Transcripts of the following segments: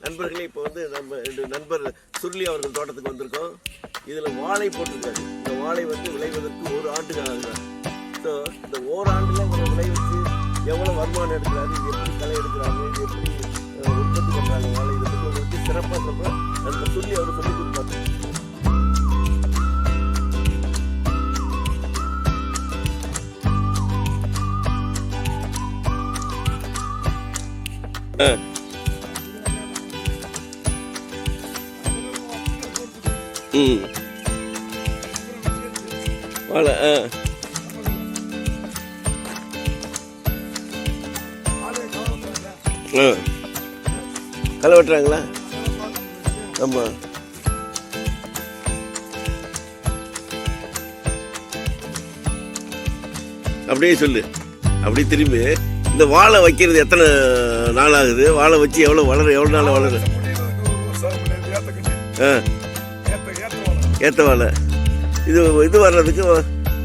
நண்பர்களே இப்போ வந்து நம்ம ரெண்டு நண்பர் சுருளி அவர்கள் தோட்டத்துக்கு வந்திருக்கோம். இதில் வாழை போட்டிருக்காரு. இந்த வாழை வந்து விளைவதற்கு ஒரு ஆண்டுக்கு ஆகுது ஸோ இந்த ஓராண்டில் ஒரு விளைவிச்சு எவ்வளோ வருமானம் எடுக்கிறாரு இது எப்படி களை எடுக்கிறாங்க இது எப்படி உற்பத்தி பண்ணுறாங்க வாழை இதை பற்றி உங்களுக்கு சிறப்பாக சொல்கிறேன் நண்பர் சுருளி அவர் சொல்லி ம் வாழை ஆ. ஆ. களை வெட்டுறாங்களா? ஆமாம் அப்படியே சொல்லு. அப்படியே திரும்பி. இந்த வாழை வைக்கிறது எத்தனை நாள் ஆகுது? வாழை வச்சு எவ்வளோ வளரும்? எவ்வளோ நாள் வளரும்? ஆ. ஏற்ற வாழை இது இது வர்றதுக்கு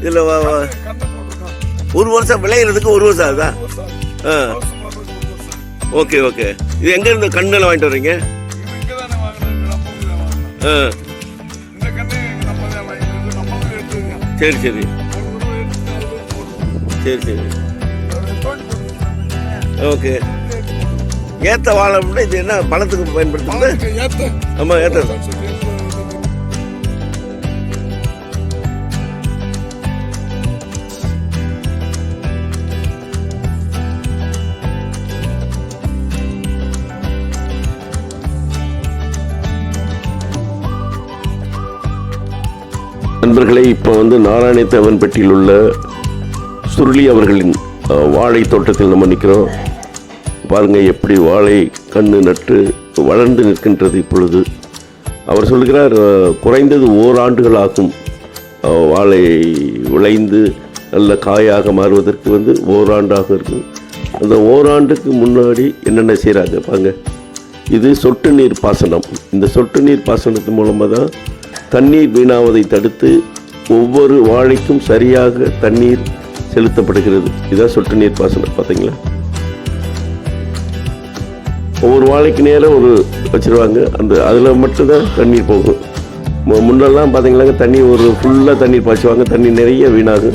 இதில் ஒரு வருஷம் விளையிறதுக்கு ஒரு வருஷம் ஆகுதா? ஆ. Okay okay. இது எங்கேருந்து கண்ணில் வாங்கிட்டு வர்றீங்க? ஆ. சரி சரி. சரி சரி. ஓகே. ஏத்த வாழை அப்படின்னா இது என்ன பழத்துக்கு பயன்படுத்துறது? ஆமாம் ஏத்த. நண்பர்களே இப்போ வந்து நாராயணத்தேவன்பட்டியில் உள்ள சுருளி அவர்களின் வாழை தோட்டத்தில் நம்ம நிற்கிறோம் பாருங்கள் எப்படி வாழை கண்ணு நட்டு வளர்ந்து நிற்கின்றது இப்பொழுது. அவர் சொல்கிறார் குறைந்தது ஓராண்டுகள் ஆகும். வாழை விளைந்து நல்ல காயாக மாறுவதற்கு வந்து ஓராண்டாக இருக்கும். அந்த ஓராண்டுக்கு முன்னாடி என்னென்ன செய்கிறாங்க பாருங்க. இது சொட்டு நீர் பாசனம். இந்த சொட்டு நீர் பாசனத்து மூலமாக தான் தண்ணீர் வீணாவதை தடுத்து ஒவ்வொரு வாழைக்கும் சரியாக தண்ணீர் செலுத்தப்படுகிறது. இதுதான் சொட்டு நீர் பாசனம் பார்த்தீங்களா ஒவ்வொரு வாழைக்கு நேரம் ஒரு வச்சிருவாங்க. அந்த அதில் மட்டும்தான் தண்ணீர் போகும். மு- முன்னெல்லாம் பார்த்தீங்கன்னாங்க தண்ணி ஒரு ஃபுல்லாக தண்ணீர் பாய்ச்சுவாங்க. தண்ணி நிறைய வீணாகும்.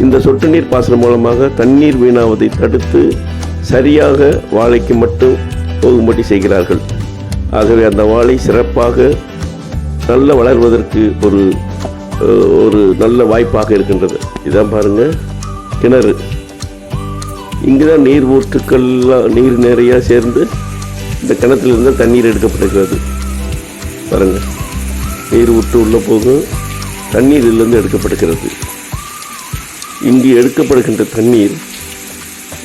இந்த சொட்டு நீர் பாசனம் மூலமாக தண்ணீர் வீணாவதை தடுத்து சரியாக வாழைக்கு மட்டும் போகும்படி செய்கிறார்கள். ஆகவே அந்த வாழை சிறப்பாக நல்ல வளர்வதற்கு ஒரு ஒரு நல்ல வாய்ப்பாக இருக்கின்றது. இதான் பாருங்க கிணறு. இங்கே தான் நீர் ஊற்றுக்கள்லாம் நீர் நிறையா சேர்ந்து இந்த கிணத்துலேருந்து தண்ணீர் எடுக்கப்படுகிறது. பாருங்கள் நீர் ஊற்று உள்ளே போகும் தண்ணீர் இதுலேருந்து எடுக்கப்படுகிறது. இங்கு எடுக்கப்படுகின்ற தண்ணீர்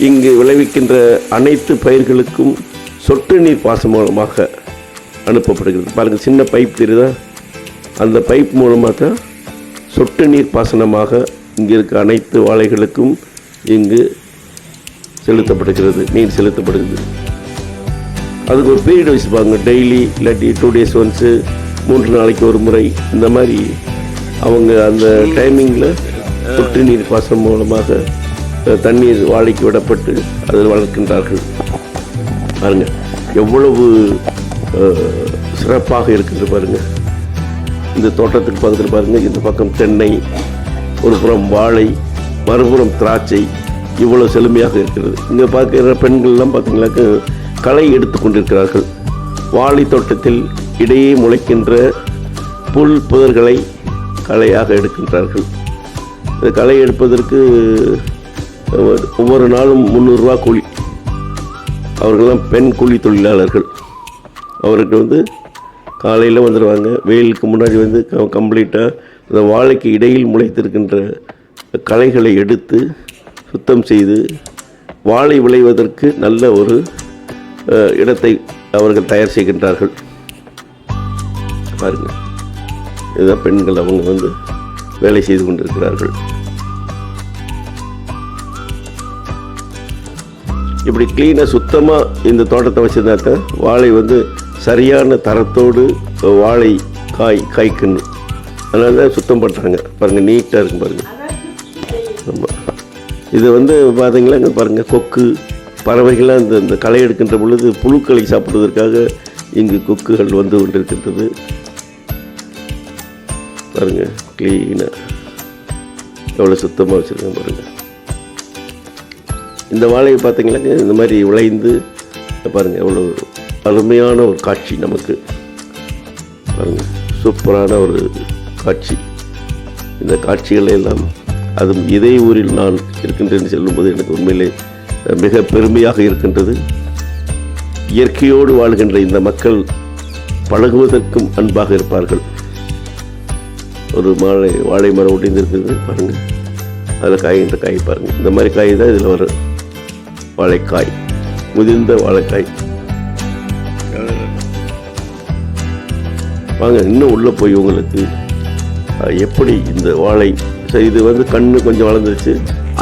இங்கு விளைவிக்கின்ற அனைத்து பயிர்களுக்கும் சொட்டு நீர் பாசனம் மூலமாக அனுப்பப்படுகிறது. பாருங்கள் சின்ன பைப் தெரியுதா? அந்த பைப் மூலமாக தான் சொட்டு நீர் பாசனமாக இங்கே இருக்க அனைத்து வாழைகளுக்கும் இங்கு செலுத்தப்படுகிறது நீர் செலுத்தப்படுகிறது. அதுக்கு ஒரு பீரியட் வச்சுப்பாங்க டெய்லி இல்லாட்டி டூ டேஸ் ஒன்ஸு மூன்று நாளைக்கு ஒரு முறை இந்த மாதிரி அவங்க அந்த டைமிங்கில் சொட்டு நீர் பாசனம் மூலமாக தண்ணீர் வாழைக்கு விடப்பட்டு அதில் வளர்க்கின்றார்கள். பாருங்கள் எவ்வளவு சிறப்பாக இருக்குது பாருங்கள் இந்த தோட்டத்துக்கு பக்கத்தில் பாருங்கள் இந்த பக்கம் தென்னை ஒரு புறம் வாழை மறுபுறம் திராட்சை இவ்வளோ செழுமையாக இருக்கிறது. இங்கே பார்க்குற பெண்கள்லாம் பார்த்தீங்கன்னாக்க களை எடுத்து கொண்டிருக்கிறார்கள். வாழை தோட்டத்தில் இடையே முளைக்கின்ற புல் புதர்களை களையாக எடுக்கின்றார்கள். இந்த களை எடுப்பதற்கு ஒவ்வொரு- நாளும் முந்நூறுரூவா கூலி. அவர்கள்லாம் பெண் கூலி தொழிலாளர்கள். அவருக்கு வந்து காலையில் வந்துடுவாங்க வெயிலுக்கு முன்னாடி வந்து க கம்ப்ளீட்டாக அந்த வாழைக்கு இடையில் முளைத்திருக்கின்ற களைகளை எடுத்து சுத்தம் செய்து வாழை விளைவதற்கு நல்ல ஒரு இடத்தை அவர்கள் தயார் செய்கின்றார்கள். பாருங்கள் இதுதான் பெண்கள் அவங்க வந்து வேலை செய்து கொண்டிருக்கிறார்கள். இப்படி க்ளீனாக சுத்தமாக இந்த தோட்டத்தை வச்சுருந்தா தான் வாழை வந்து சரியான தரத்தோடு வாழை காய் காய்க்கணும் அதனால தான் சுத்தம் பண்ணுறாங்க பாருங்கள் நீட்டாக இருக்கும் பாருங்கள் ஆமாம் இது வந்து பார்த்தீங்களா இங்கே பாருங்கள் கொக்கு. பறவைகள்லாம் இந்த இந்த களை எடுக்கின்ற பொழுது புழுக்களை சாப்பிடுவதற்காக இங்கு கொக்குகள் வந்து கொண்டிருக்கின்றது. பாருங்க க்ளீனாக எவ்வளோ சுத்தமாக வச்சுருக்கேன் பாருங்கள் இந்த வாழையை பார்த்தீங்கன்னா இந்த மாதிரி விளைந்து பாருங்கள் எவ்வளோ அருமையான ஒரு காட்சி நமக்கு. சூப்பரான ஒரு காட்சி. இந்த காட்சிகளை எல்லாம் அதுவும் இதே ஊரில் நான் இருக்கின்றேன் சொல்லும்போது எனக்கு உண்மையிலே மிக பெருமையாக இருக்கின்றது. இயற்கையோடு வாழ்கின்ற இந்த மக்கள் பழகுவதற்கும் அன்பாக இருப்பார்கள். ஒரு மாலை வாழை மரம் ஒடிந்திருக்கிறது பாருங்கள் அதில் காய்கின்ற காய் பாருங்கள் இந்த மாதிரி காய் தான் இதில் வரும். வாழைக்காய் முதிர்ந்த வாழைக்காய். வாங்க இன்னும் உள்ளே போய் உங்களுக்கு எப்படி இந்த வாழை சரி, இது வந்து கண்ணு கொஞ்சம் வளர்ந்துருச்சு.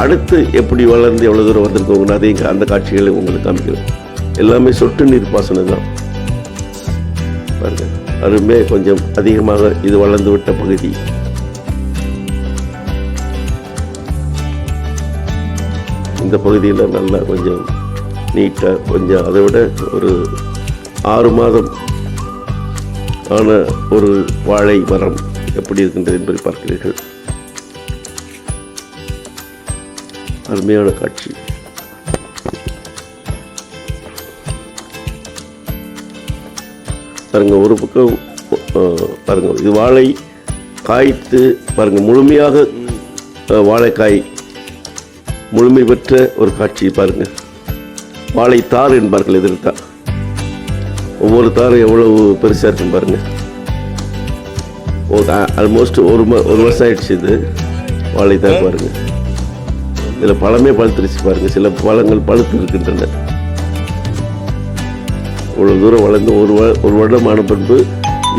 அடுத்து எப்படி வளர்ந்து எவ்வளோ தூரம் வந்திருக்கோங்கன்னு அதையும் அந்த காட்சிகளை உங்களுக்கு காமிக்கிறேன் எல்லாமே சொட்டு நீர் பாசனம் தான். பாருங்க அருமே கொஞ்சம் அதிகமாக இது வளர்ந்து விட்ட பகுதி. இந்த பகுதியில் நல்லா கொஞ்சம் நீட்டாக கொஞ்சம் அதை விட ஒரு ஆறு மாதம் ஆன ஒரு வாழை மரம் எப்படி இருக்கின்றது என்பதை பார்க்கிறீர்கள். அருமையான காட்சி. பாருங்க ஒரு பக்கம் பாருங்க இது வாழை காய்த்து பாருங்க முழுமையாக வாழைக்காய் முழுமை பெற்ற ஒரு காட்சி பாருங்க. வாழைத்தார் என்பார்கள் எதிர்த்தா. ஒவ்வொரு தாரும் எவ்வளவு பெருசாக இருக்கும் பாருங்க. ஆல்மோஸ்ட் ஒரு ம ஒரு வருஷம் ஆயிடுச்சு இது. வாழைத்தார் பாருங்க. இதில் பழமே பழுத்துருச்சு பாருங்க. சில பழங்கள் பழுத்து இருக்கின்றன. இவ்வளோ தூரம் வளர்ந்து ஒரு ஒரு வருடம் ஆன பின்பு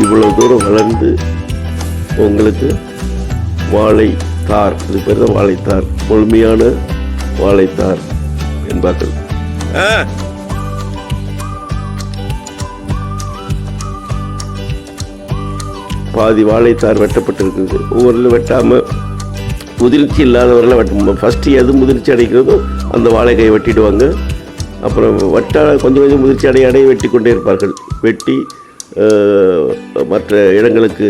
இவ்வளோ தூரம் வளர்ந்து உங்களுக்கு வாழை தார். இது பேர் தான் வாழைத்தார் முழுமையான வாழைத்தார் என்பார்கள். பாதி வாழைத்தார் வெட்டப்பட்டிருக்குது ஒவ்வொரு வெட்டாமல் முதிர்ச்சி இல்லாதவரெல்லாம் வெட்ட ஃபஸ்ட்டு எது முதிர்ச்சி அடைக்கிறதோ அந்த வாழைக்காயை வெட்டிடுவாங்க. அப்புறம் வட்ட கொஞ்சம் கொஞ்சம் முதிர்ச்சி அடைய அடைய வெட்டி கொண்டே இருப்பார்கள். வெட்டி மற்ற இடங்களுக்கு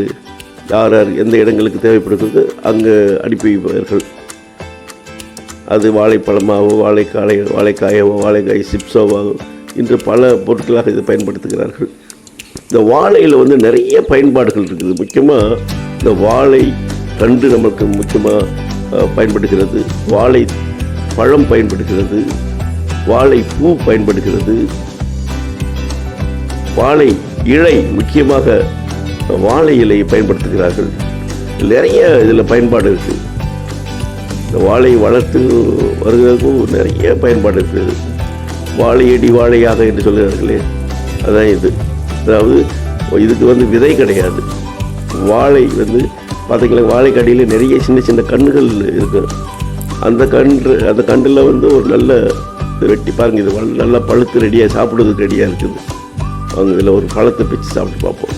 யார் யார் எந்த இடங்களுக்கு தேவைப்படுகிறது அங்கே அனுப்பி வைப்பார்கள். அது வாழைப்பழமாகவோ வாழைக்காலை வாழைக்காயவோ வாழைக்காய் சிப்ஸோவாகவோ இன்று பல பொருட்களாக இதை பயன்படுத்துகிறார்கள். இந்த வாழையில் வந்து நிறைய பயன்பாடுகள் இருக்குது. முக்கியமாக இந்த வாழை கண்டு நமக்கு முக்கியமாக பயன்படுகிறது. வாழை பழம் பயன்படுகிறது. வாழை பூ பயன்படுகிறது. வாழை இலை முக்கியமாக வாழை இலையை பயன்படுத்துகிறார்கள். நிறைய இதில் பயன்பாடு இருக்குது இந்த வாழை வளர்த்து வருகிறதுக்கும் நிறைய பயன்பாடு இருக்குது வாழையடி வாழையாக என்று சொல்கிறார்களே. அதான் இது. அதாவது இதுக்கு வந்து விதை கிடையாது. வாழை வந்து பார்த்திங்களா வாழைக்கடியில் நிறைய சின்ன சின்ன கண்ணுகள் இருக்கு. அந்த கன்று அந்த கண்டில் வந்து ஒரு நல்ல வெட்டி பாருங்க இது நல்லா பழுத்து ரெடியாக சாப்பிடுறதுக்கு ரெடியாக இருக்குது. அவங்க இதில் ஒரு பழத்தை பிச்சு சாப்பிட்டு பார்ப்போம்.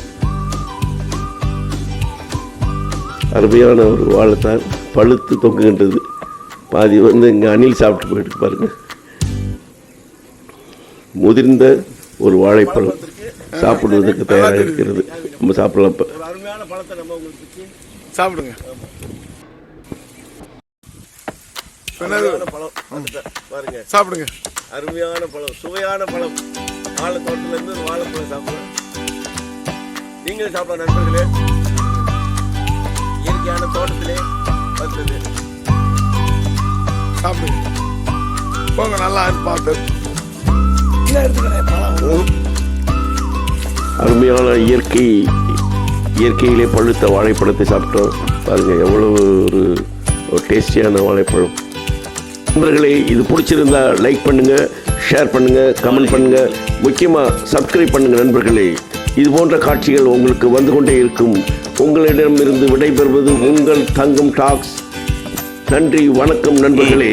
அருமையான ஒரு வாழைத்தான் பழுத்து தொங்குகின்றது. பாதி வந்து இங்கே அணில் சாப்பிட்டு போயிட்டு பாருங்க. முதிர்ந்த ஒரு வாழைப்பழம். சாப்பிடுவதற்கு தயாராக இருக்கிறது. நம்ம சாப்பிடலாம். இப்போ ஒரு அருமையான பழத்தை நம்ம உங்களுக்கு சாப்பிடுங்க. பழம். பாருங்க. சாப்பிடுங்க. அருமையான பழம். சுவையான பழம். வாழை தோட்டத்துல இருந்து ஒரு வாழைப்பழம் சாப்பிடலாம். நீங்களும் சாப்பிடலாம் நண்பர்களே. இயற்கையான தோட்டத்திலே வந்தது. சாப்பிடுங்க. போங்க நல்லா இருக்கு பார்த்து. அருமையான இயற்கை இயற்கையிலே பழுத்த வாழைப்பழத்தை சாப்பிட்டோம். பாருங்கள் எவ்வளவு ஒரு ஒரு டேஸ்டியான வாழைப்பழம். நண்பர்களே இது பிடிச்சிருந்தா லைக் பண்ணுங்கள் ஷேர் பண்ணுங்கள் கமெண்ட் பண்ணுங்கள் முக்கியமாக சப்ஸ்கிரைப் பண்ணுங்கள் நண்பர்களே. இது போன்ற காட்சிகள் உங்களுக்கு வந்து கொண்டே இருக்கும். உங்களிடமிருந்து விடைபெறுவது உங்கள் தங்கம் டாக்ஸ். நன்றி வணக்கம் நண்பர்களே.